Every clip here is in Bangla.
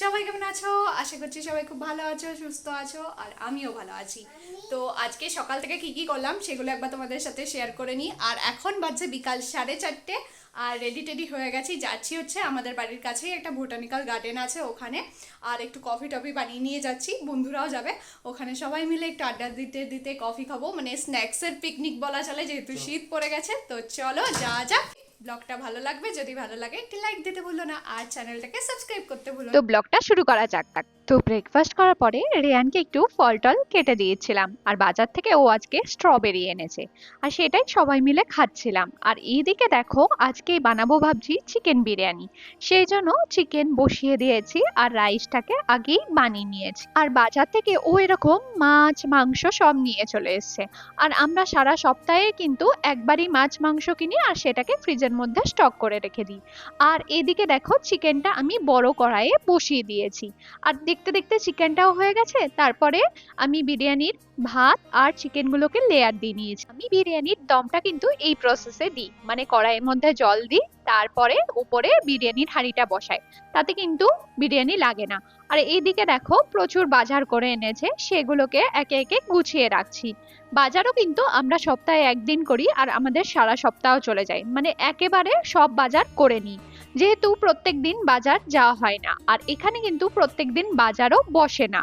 সবাই কেমন আছো? আশা করছি সবাই খুব ভালো আছো সুস্থ আছো আর আমিও ভালো আছি। তো আজকে সকাল থেকে কি কি করলাম সেগুলো একবার তোমাদের সাথে শেয়ার করে নিই। আর এখন বাজছে বিকাল সাড়ে চারটে আর রেডি টেডি হয়ে গেছি। যাচ্ছি হচ্ছে আমাদের বাড়ির কাছেই একটা বোটানিক্যাল গার্ডেন আছে ওখানে। আর একটু কফি টফি বানিয়ে নিয়ে যাচ্ছি বন্ধুরাও যাবে। ওখানে সবাই মিলে একটু আড্ডা দিতে দিতে কফি খাব। মানে স্ন্যাক্সের পিকনিক বলা চলে যেহেতু শীত পড়ে গেছে। তো চলো যা যাক। ব্লগটা ভালো লাগবে, যদি ভালো লাগে একটি লাইক দিতে ভুলো না, আর চ্যানেলটাকে সাবস্ক্রাইব করতে ভুলো তো ব্লগটা শুরু করা যাক। তো ব্রেকফাস্ট করার পরে রেয়ানকে একটু ফল টল কেটে দিয়েছিলাম, আর বাজার থেকে ও আজকে স্ট্রবেরি এনেছে, আর সেটাই সবাই মিলে খাচ্ছিলাম। আর এইদিকে দেখো আজকে বানাবো ভাবছি চিকেন বিরিয়ানি। সেই জন্য চিকেন বসিয়ে দিয়েছি, আর রাইসটাকে আগেই বানিয়ে নিয়েছি। আর বাজার থেকে ও এরকম মাছ, মাংস সব নিয়ে চলে এসেছে। আর আমরা সারা সপ্তাহে কিন্তু একবারই মাছ, মাংস কিনি, আর সেটাকে ফ্রিজের মধ্যে স্টক করে রেখে দিই। আর এদিকে দেখো চিকেনটা আমি বড় কড়াইয়ে বসিয়ে দিয়েছি। আর দেখতে দেখতে চিকেনটাও হয়ে গেছে, তারপরে আমি বিরিয়ানির ভাত আর চিকেনগুলোকে লেয়ার দিয়ে নিয়েছি। আমি বিরিয়ানির দমটা কিন্তু এই প্রসেসে দিই মানে কড়াইয়ের মধ্যে জল দিই তারপরে উপরে বিরিয়ানির হাঁড়িটা বসায়। তাতে কিন্তু বিরিয়ানি লাগে না। আর এইদিকে দেখো প্রচুর বাজার করে এনেছে, সেগুলোকে একে একে গুছিয়ে রাখছি। বাজারও কিন্তু আমরা সপ্তাহে একদিন করি আর আমাদের সারা সপ্তাহ চলে যায়। মানে একেবারে সব বাজার করে নিই। যেহেতু প্রত্যেক দিন বাজার যাওয়া হয় না, আর এখানে কিন্তু প্রত্যেক দিন বাজারও বসে না।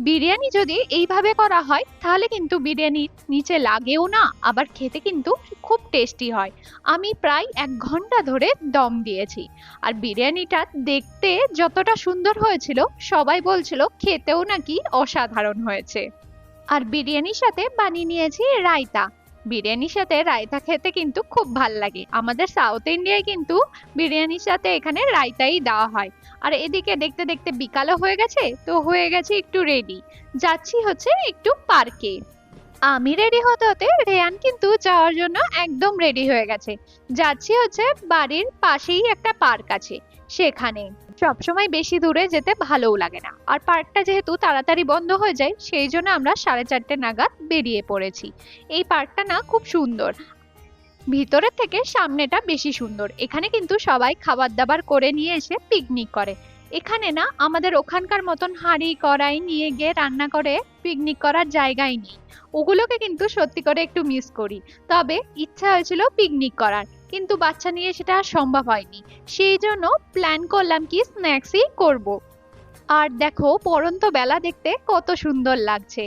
বিরিয়ানি যদি এইভাবে করা হয়, তাহলে কিন্তু বিরিয়ানি নিচে লাগেও না, আবার খেতে কিন্তু খুব টেস্টি হয়। আমি প্রায় এক ঘণ্টা ধরে দম দিয়েছি। আর বিরিয়ানিটা দেখতে যতটা সুন্দর হয়েছিল, সবাই বলছিল খেতেও নাকি অসাধারণ হয়েছে। আর বিরিয়ানির সাথে বানিয়ে নিয়েছি রায়তা। বিরিয়ানির সাথে রায়তা খেতে কিন্তু খুব ভালো লাগে। আমাদের সাউথ ইন্ডিয়ায় কিন্তু বিরিয়ানির সাথে এখানে রায়তাই দেওয়া হয়। আর এদিকে দেখতে দেখতে বিকালও হয়ে গেছে, তো হয়ে গেছে একটু রেডি যাচ্ছি হচ্ছে একটু পার্কে আমি রেডি হতে হতে রেয়ান কিন্তু যাওয়ার জন্য একদম রেডি হয়ে গেছে। যাচ্ছি হচ্ছে বাড়ির পাশেই একটা পার্ক আছে। সেখানে। সবসময় বেশি দূরে যেতে ভালোও লাগে না। আর পার্কটা যেহেতু তাড়াতাড়ি বন্ধ হয়ে যায়, সেই জন্য আমরা সাড়ে চারটে নাগাদ বেরিয়ে পড়েছি। এই পার্কটা না খুব সুন্দর। ভিতরের থেকে সামনেটা বেশি সুন্দর। এখানে কিন্তু সবাই খাবার দাবার করে নিয়ে এসে পিকনিক করে। এখানে না আমাদের ওখানকার মতন হাঁড়ি, কড়াই নিয়ে গিয়ে রান্না করে পিকনিক করার জায়গাই নেই। ওগুলোকে কিন্তু সত্যি করে একটু মিস করি। তবে ইচ্ছা হয়েছিল পিকনিক করার। কিন্তু বাচ্চা নিয়ে সেটা সম্ভব হয়নি। সেই জন্য প্ল্যান করলাম কি স্ন্যাক্সই করব। আর দেখো পরন্ত বেলা দেখতে কত সুন্দর লাগছে।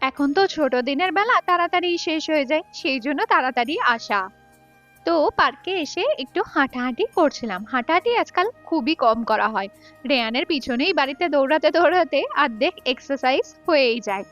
এখন তো ছোট দিনের বেলা তাড়াতাড়ি শেষ হয়ে যায়, সেই জন্য তাড়াতাড়ি আসা। তো পার্কে এসে একটু হাঁটাহাঁটি করছিলাম। হাঁটাহাঁটি আজকাল খুবই কম করা হয়। রেয়ানের পিছনেই বাড়িতে দৌড়াতে দৌড়াতে অর্ধেক এক্সারসাইজ হয়েই যায়।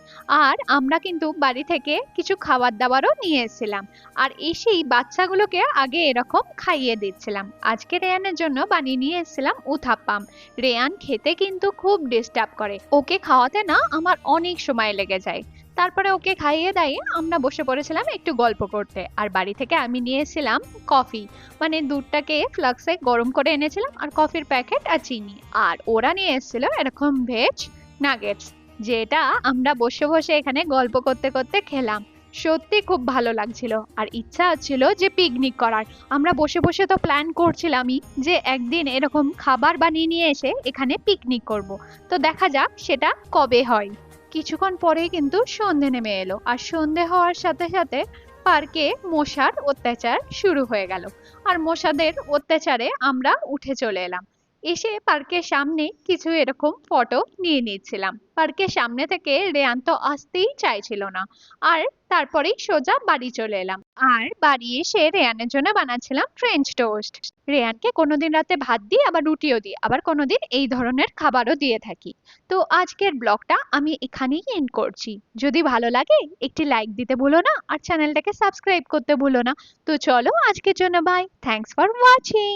আর আমরা কিন্তু বাড়ি থেকে কিছু খাবার দাবারও নিয়ে এসেছিলাম। আর এসেই বাচ্চাগুলোকে আগে এরকম খাইয়ে দিচ্ছিলাম। আজকে রেয়ানের জন্য বানিয়ে নিয়ে এসেছিলাম উথাপ্পাম রেয়ান খেতে কিন্তু খুব ডিস্টার্ব করে। ওকে খাওয়াতে না আমার অনেক সময় লেগে যায়। তারপরে ওকে খাইয়ে দাইয়ে আমরা বসে পড়েছিলাম একটু গল্প করতে। আর বাড়ি থেকে আমি নিয়েছিলাম কফি। মানে দুধটাকে ফ্লাক্সে গরম করে এনেছিলাম আর কফির প্যাকেট আর চিনি। আর ওরা নিয়ে এসেছিল এরকম ভেজ নাগেটস, যেটা আমরা বসে বসে এখানে গল্প করতে করতে খেলাম। সত্যি খুব ভালো লাগছিল। আর ইচ্ছা হচ্ছিল যে পিকনিক করার। আমরা বসে বসে তো প্ল্যান করছিলামই যে একদিন এরকম খাবার বানিয়ে নিয়ে এসে এখানে পিকনিক করব। তো দেখা যাক সেটা কবে হয়। কিছুক্ষণ পরেই কিন্তু সন্ধে নেমে এলো আর সন্ধে হওয়ার সাথে সাথে পার্কে মশার অত্যাচার শুরু হয়ে গেল। আর মশাদের অত্যাচারে আমরা উঠে চলে এলাম। এসে পার্কের সামনে কিছু এরকম ফটো নিয়ে নিচ্ছিলাম পার্কের সামনে থেকে রেয়ান তো আসতেই চাইছিল না। আর তারপরেই সোজা বাড়ি চলে এলাম। আর বাড়ি এসে রেয়ানের জন্য বানাচ্ছিলাম ফ্রেঞ্চ টোস্ট রেয়ানকে কোনোদিন রাতে ভাত দিই আবার রুটিও দিই আবার কোনোদিন এই ধরনের খাবারও দিয়ে থাকি। তো আজকের ব্লগটা আমি এখানেই এন্ড করছি। যদি ভালো লাগে, একটি লাইক দিতে ভুলো না, আর চ্যানেলটাকে সাবস্ক্রাইব করতে ভুলো না। তো চলো আজকের জন্য বাই থ্যাঙ্কস ফর ওয়াচিং